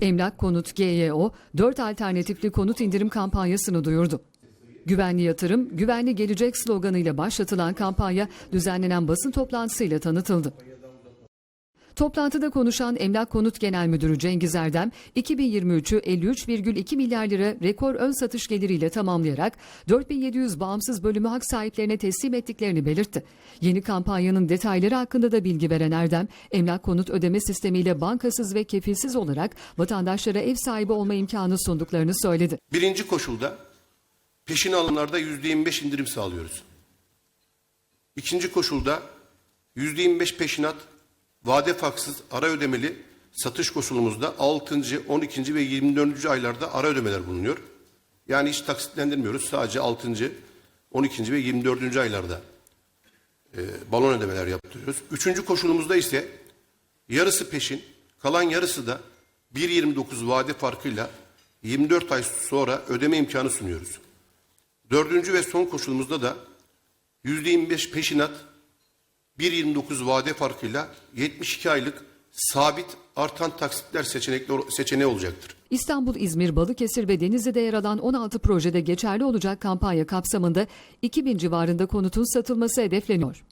Emlak Konut GYO 4 alternatifli konut indirim kampanyasını duyurdu. Güvenli yatırım, güvenli gelecek sloganıyla başlatılan kampanya düzenlenen basın toplantısıyla tanıtıldı. Toplantıda konuşan Emlak Konut Genel Müdürü Cengiz Erdem, 2023'ü 53,2 milyar lira rekor ön satış geliriyle tamamlayarak 4700 bağımsız bölümü hak sahiplerine teslim ettiklerini belirtti. Yeni kampanyanın detayları hakkında da bilgi veren Erdem, emlak konut ödeme sistemiyle bankasız ve kefilsiz olarak vatandaşlara ev sahibi olma imkanı sunduklarını söyledi. Birinci koşulda peşin alımlarda yüzde 25 indirim sağlıyoruz. İkinci koşulda yüzde 25 peşinat, vade faksız, ara ödemeli satış koşulumuzda 6. 12. ve 24. aylarda ara ödemeler bulunuyor. Yani hiç taksitlendirmiyoruz. Sadece 6. 12. ve 24. aylarda e, balon ödemeler yaptırıyoruz. Üçüncü koşulumuzda ise yarısı peşin, kalan yarısı da 1.29 vade farkıyla 24 ay sonra ödeme imkanı sunuyoruz. Dördüncü ve son koşulumuzda da %25 peşinat, 1.29 vade farkıyla 72 aylık sabit artan taksitler seçenekli, seçeneği olacaktır. İstanbul, İzmir, Balıkesir ve Denizli'de yer alan 16 projede geçerli olacak kampanya kapsamında 2000 civarında konutun satılması hedefleniyor.